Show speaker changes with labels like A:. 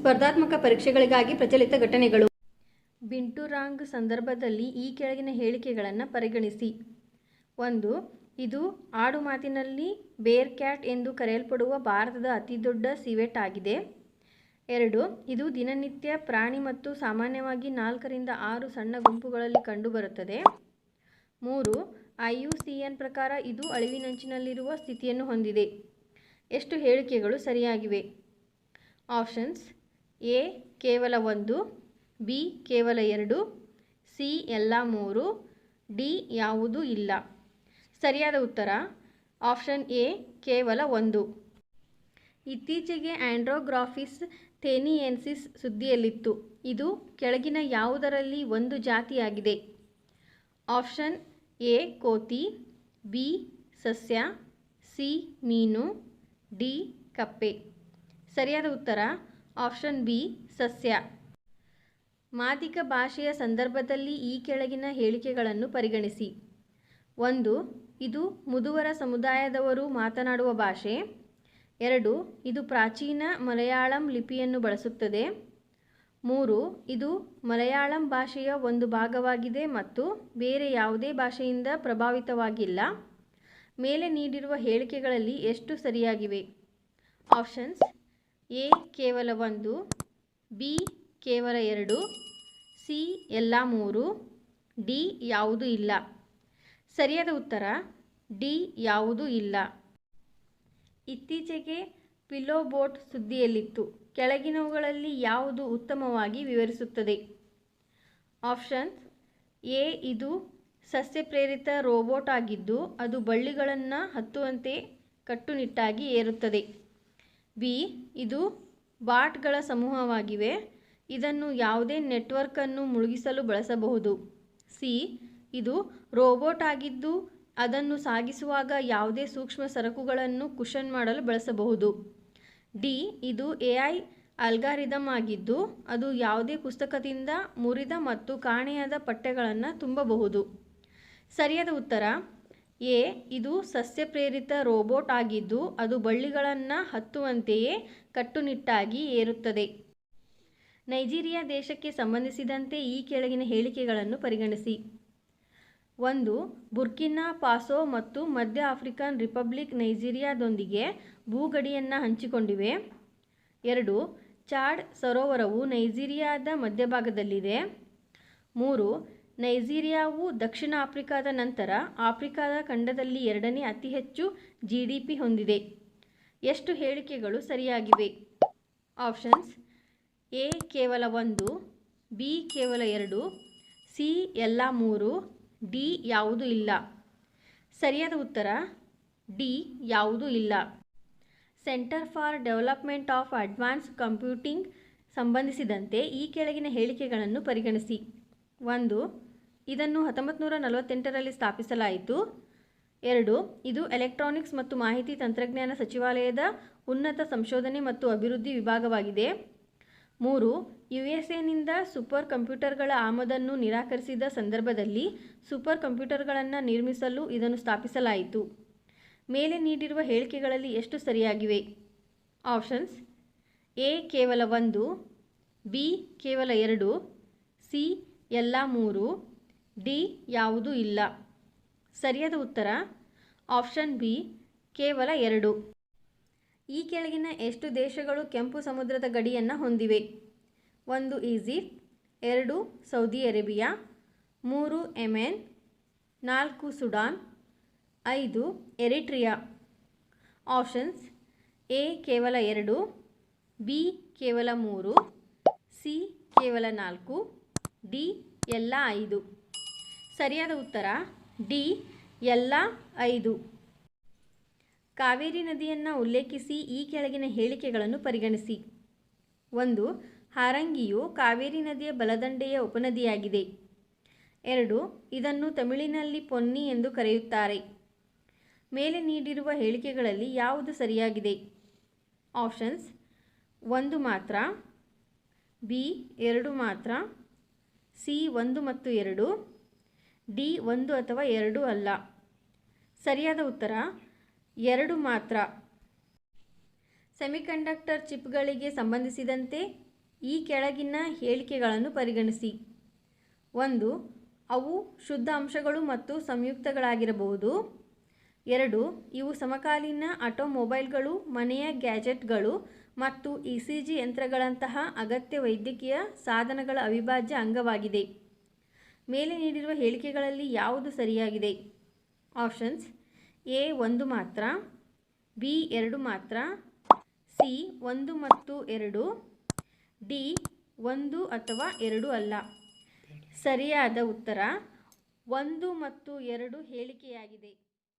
A: ಸ್ಪರ್ಧಾತ್ಮಕ ಪರೀಕ್ಷೆಗಳಿಗಾಗಿ ಪ್ರಚಲಿತ ಘಟನೆಗಳು. ಬಿಂಟುರಾಂಗ್ ಸಂದರ್ಭದಲ್ಲಿ ಈ ಕೆಳಗಿನ ಹೇಳಿಕೆಗಳನ್ನು ಪರಿಗಣಿಸಿ. ಒಂದು, ಇದು ಆಡುಮಾತಿನಲ್ಲಿ ಬೇರ್ ಕ್ಯಾಟ್ ಎಂದು ಕರೆಯಲ್ಪಡುವ ಭಾರತದ ಅತಿದೊಡ್ಡ ಸಿವೆಟ್ ಆಗಿದೆ. ಎರಡು, ಇದು ದಿನನಿತ್ಯ ಪ್ರಾಣಿ ಮತ್ತು ಸಾಮಾನ್ಯವಾಗಿ ನಾಲ್ಕರಿಂದ ಆರು ಸಣ್ಣ ಗುಂಪುಗಳಲ್ಲಿ ಕಂಡುಬರುತ್ತದೆ. ಮೂರು ಐ ಯು ಸಿ ಎನ್ ಪ್ರಕಾರ ಇದು ಅಳಿವಿನಂಚಿನಲ್ಲಿರುವ ಸ್ಥಿತಿಯನ್ನು ಹೊಂದಿದೆ. ಎಷ್ಟು ಹೇಳಿಕೆಗಳು ಸರಿಯಾಗಿವೆ? ಆಪ್ಷನ್ಸ್ ಎ ಕೇವಲ ಒಂದು, ಬಿ ಕೇವಲ ಎರಡು, ಸಿ ಎಲ್ಲ ಮೂರು, ಡಿ ಯಾವುದೂ ಇಲ್ಲ. ಸರಿಯಾದ ಉತ್ತರ? ಆಪ್ಷನ್ ಎ ಕೇವಲ ಒಂದು. ಇತ್ತೀಚೆಗೆ ಆಂಡ್ರೋಗ್ರಾಫಿಸ್ ಥೇನಿಯೆನ್ಸಿಸ್ ಸುದ್ದಿಯಲ್ಲಿತ್ತು. ಇದು ಕೆಳಗಿನ ಯಾವುದರಲ್ಲಿ ಒಂದು ಜಾತಿಯಾಗಿದೆ. ಆಪ್ಷನ್ ಎ ಕೋತಿ, ಬಿ ಸಸ್ಯ, ಸಿ ಮೀನು, ಡಿ ಕಪ್ಪೆ. ಸರಿಯಾದ ಉತ್ತರ? ಆಪ್ಷನ್ ಬಿ, ಸಸ್ಯ. ಮಾದಿಕ ಭಾಷೆಯ ಸಂದರ್ಭದಲ್ಲಿ ಈ ಕೆಳಗಿನ ಹೇಳಿಕೆಗಳನ್ನು ಪರಿಗಣಿಸಿ. ಒಂದು, ಇದು ಮುದುವರ ಸಮುದಾಯದವರು ಮಾತನಾಡುವ ಭಾಷೆ. ಎರಡು, ಇದು ಪ್ರಾಚೀನ ಮಲಯಾಳಂ ಲಿಪಿಯನ್ನು ಬಳಸುತ್ತದೆ. ಮೂರು, ಇದು ಮಲಯಾಳಂ ಭಾಷೆಯ ಒಂದು ಭಾಗವಾಗಿದೆ ಮತ್ತು ಬೇರೆ ಯಾವುದೇ ಭಾಷೆಯಿಂದ ಪ್ರಭಾವಿತವಾಗಿಲ್ಲ. ಮೇಲೆ ನೀಡಿರುವ ಹೇಳಿಕೆಗಳಲ್ಲಿ ಎಷ್ಟು ಸರಿಯಾಗಿವೆ? ಆಪ್ಷನ್ಸ್ ಎ ಕೇವಲ ಒಂದು ಬಿ ಕೇವಲ ಎರಡು ಸಿ ಎಲ್ಲ ಮೂರು ಡಿ ಯಾವುದೂ ಇಲ್ಲ. ಸರಿಯಾದ ಉತ್ತರ ಡಿ ಯಾವುದೂ ಇಲ್ಲ. ಇತ್ತೀಚೆಗೆ ಪಿಲೋ ಬೋಟ್ ಸುದ್ದಿಯಲ್ಲಿತ್ತು. ಕೆಳಗಿನವುಗಳಲ್ಲಿ ಯಾವುದು ಉತ್ತಮವಾಗಿ ವಿವರಿಸುತ್ತದೆ? ಆಪ್ಷನ್ಸ್ ಎ ಇದು ಸಸ್ಯಪ್ರೇರಿತ ರೋಬೋಟ್ ಆಗಿದ್ದು, ಅದು ಬಳ್ಳಿಗಳನ್ನು ಹತ್ತುವಂತೆ ಕಟ್ಟುನಿಟ್ಟಾಗಿ ಏರುತ್ತದೆ. ಬಿ, ಇದು ಬಾಟ್ಗಳ ಸಮೂಹವಾಗಿವೆ. ಇದನ್ನು ಯಾವುದೇ ನೆಟ್ವರ್ಕನ್ನು ಮುಳುಗಿಸಲು ಬಳಸಬಹುದು. ಸಿ, ಇದು ರೋಬೋಟ್ ಆಗಿದ್ದು, ಅದನ್ನು ಸಾಗಿಸುವಾಗ ಯಾವುದೇ ಸೂಕ್ಷ್ಮ ಸರಕುಗಳನ್ನು ಕುಶನ್ ಮಾಡಲು ಬಳಸಬಹುದು. ಡಿ, ಇದು ಎ ಐ ಅಲ್ಗಾರಿದಮ್ ಆಗಿದ್ದು, ಅದು ಯಾವುದೇ ಪುಸ್ತಕದಿಂದ ಮುರಿದ ಮತ್ತು ಕಾಣೆಯಾದ ಪಠ್ಯಗಳನ್ನು ತುಂಬಬಹುದು. ಸರಿಯಾದ ಉತ್ತರ ಎ ಇದು ಸಸ್ಯಪ್ರೇರಿತ ರೋಬೋಟ್ ಆಗಿದ್ದು ಅದು ಬಳ್ಳಿಗಳನ್ನು ಹತ್ತುವಂತೆಯೇ ಕಟ್ಟುನಿಟ್ಟಾಗಿ ಏರುತ್ತದೆ. ನೈಜೀರಿಯಾ ದೇಶಕ್ಕೆ ಸಂಬಂಧಿಸಿದಂತೆ ಈ ಕೆಳಗಿನ ಹೇಳಿಕೆಗಳನ್ನು ಪರಿಗಣಿಸಿ. ಒಂದು, ಬುರ್ಕಿನಾ ಪಾಸೊ ಮತ್ತು ಮಧ್ಯ ಆಫ್ರಿಕನ್ ರಿಪಬ್ಲಿಕ್ ನೈಜೀರಿಯಾದೊಂದಿಗೆ ಭೂಗಡಿಯನ್ನು ಹಂಚಿಕೊಂಡಿವೆ. ಎರಡು, ಚಾಡ್ ಸರೋವರವು ನೈಜೀರಿಯಾದ ಮಧ್ಯಭಾಗದಲ್ಲಿದೆ. ಮೂರು ನೈಜೀರಿಯಾವು ದಕ್ಷಿಣ ಆಫ್ರಿಕಾದ ನಂತರ ಆಫ್ರಿಕಾದ ಖಂಡದಲ್ಲಿ ಎರಡನೇ ಅತಿ ಹೆಚ್ಚು ಜಿ ಡಿ ಪಿ ಹೊಂದಿದೆ. ಎಷ್ಟು ಹೇಳಿಕೆಗಳು ಸರಿಯಾಗಿವೆ? ಆಪ್ಷನ್ಸ್, ಎ ಕೇವಲ ಒಂದು, ಬಿ ಕೇವಲ ಎರಡು, ಸಿ ಎಲ್ಲ ಮೂರು, ಡಿ ಯಾವುದೂ ಇಲ್ಲ. ಸರಿಯಾದ ಉತ್ತರ, ಡಿ ಯಾವುದು ಇಲ್ಲ. Centre for development of advance computing ಸಂಬಂಧಿಸಿದಂತೆ ಈ ಕೆಳಗಿನ ಹೇಳಿಕೆಗಳನ್ನು ಪರಿಗಣಿಸಿ. ಒಂದು ಇದನ್ನು ಹತ್ತೊಂಬತ್ತು ನೂರ ನಲವತ್ತೆಂಟರಲ್ಲಿ ಸ್ಥಾಪಿಸಲಾಯಿತು. ಎರಡು, ಇದು ಎಲೆಕ್ಟ್ರಾನಿಕ್ಸ್ ಮತ್ತು ಮಾಹಿತಿ ತಂತ್ರಜ್ಞಾನ ಸಚಿವಾಲಯದ ಉನ್ನತ ಸಂಶೋಧನೆ ಮತ್ತು ಅಭಿವೃದ್ಧಿ ವಿಭಾಗವಾಗಿದೆ. ಮೂರು ಯು ಎಸ್ ಎನಿಂದ ಸೂಪರ್ ಕಂಪ್ಯೂಟರ್ಗಳ ಆಮದನ್ನು ನಿರಾಕರಿಸಿದ ಸಂದರ್ಭದಲ್ಲಿ ಸೂಪರ್ ಕಂಪ್ಯೂಟರ್ಗಳನ್ನು ನಿರ್ಮಿಸಲು ಇದನ್ನು ಸ್ಥಾಪಿಸಲಾಯಿತು. ಮೇಲೆ ನೀಡಿರುವ ಹೇಳಿಕೆಗಳಲ್ಲಿ ಎಷ್ಟು ಸರಿಯಾಗಿವೆ? ಆಪ್ಷನ್ಸ್, ಎ ಕೇವಲ ಒಂದು, ಬಿ ಕೇವಲ ಎರಡು, ಸಿ ಎಲ್ಲ ಮೂರು ಡಿ ಯಾವುದೂ ಇಲ್ಲ. ಸರಿಯಾದ ಉತ್ತರ? ಆಪ್ಷನ್ ಬಿ, ಕೇವಲ ಎರಡು. ಈ ಕೆಳಗಿನ ಎಷ್ಟು ದೇಶಗಳು ಕೆಂಪು ಸಮುದ್ರದ ಗಡಿಯನ್ನು ಹೊಂದಿವೆ? ಒಂದು ಈಜಿಪ್ಟ್, ಎರಡು ಸೌದಿ ಅರೇಬಿಯಾ, ಮೂರು ಎಮೆನ್ ನಾಲ್ಕು ಸುಡಾನ್, ಐದು ಎರಿಟ್ರಿಯಾ. ಆಪ್ಷನ್ಸ್, ಎ ಕೇವಲ ಎರಡು, ಬಿ ಕೇವಲ ಮೂರು, ಸಿ ಕೇವಲ ನಾಲ್ಕು, ಡಿ ಎಲ್ಲ ಐದು. ಸರಿಯಾದ ಉತ್ತರ? ಡಿ, ಎಲ್ಲ ಐದು. ಕಾವೇರಿ ನದಿಯನ್ನು ಉಲ್ಲೇಖಿಸಿ ಈ ಕೆಳಗಿನ ಹೇಳಿಕೆಗಳನ್ನು ಪರಿಗಣಿಸಿ. ಒಂದು, ಹಾರಂಗಿಯು ಕಾವೇರಿ ನದಿಯ ಬಲದಂಡೆಯ ಉಪನದಿಯಾಗಿದೆ. ಎರಡು, ಇದನ್ನು ತಮಿಳಿನಲ್ಲಿ ಪೊನ್ನಿ ಎಂದು ಕರೆಯುತ್ತಾರೆ. ಮೇಲೆ ನೀಡಿರುವ ಹೇಳಿಕೆಗಳಲ್ಲಿ ಯಾವುದು ಸರಿಯಾಗಿದೆ? ಆಪ್ಷನ್ಸ್, ಒಂದು ಮಾತ್ರ, ಬಿ, ಎರಡು ಮಾತ್ರ, ಸಿ, ಒಂದು ಮತ್ತು ಎರಡು ಡಿ ಒಂದು ಅಥವಾ ಎರಡು ಅಲ್ಲ. ಸರಿಯಾದ ಉತ್ತರ, ಎರಡು ಮಾತ್ರ. ಸೆಮಿಕಂಡಕ್ಟರ್ ಚಿಪ್ಗಳಿಗೆ ಸಂಬಂಧಿಸಿದಂತೆ ಈ ಕೆಳಗಿನ ಹೇಳಿಕೆಗಳನ್ನು ಪರಿಗಣಿಸಿ. ಒಂದು, ಅವು ಶುದ್ಧ ಅಂಶಗಳು ಮತ್ತು ಸಂಯುಕ್ತಗಳಾಗಿರಬಹುದು. ಎರಡು, ಇವು ಸಮಕಾಲೀನ ಆಟೋಮೊಬೈಲ್ಗಳು, ಮನೆಯ ಗ್ಯಾಜೆಟ್ಗಳು ಮತ್ತು ಇ ಸಿ ಜಿ ಯಂತ್ರಗಳಂತಹ ಅಗತ್ಯ ವೈದ್ಯಕೀಯ ಸಾಧನಗಳ ಅವಿಭಾಜ್ಯ ಅಂಗವಾಗಿದೆ. ಮೇಲೆ ನೀಡಿರುವ ಹೇಳಿಕೆಗಳಲ್ಲಿ ಯಾವುದು ಸರಿಯಾಗಿದೆ? ಆಪ್ಷನ್ಸ್, ಎ ಒಂದು ಮಾತ್ರ, ಬಿ ಎರಡು ಮಾತ್ರ, ಸಿ ಒಂದು ಮತ್ತು ಎರಡು, ಡಿ ಒಂದು ಅಥವಾ ಎರಡು ಅಲ್ಲ. ಸರಿಯಾದ ಉತ್ತರ ಒಂದು ಮತ್ತು ಎರಡು ಹೇಳಿಕೆಯಾಗಿದೆ.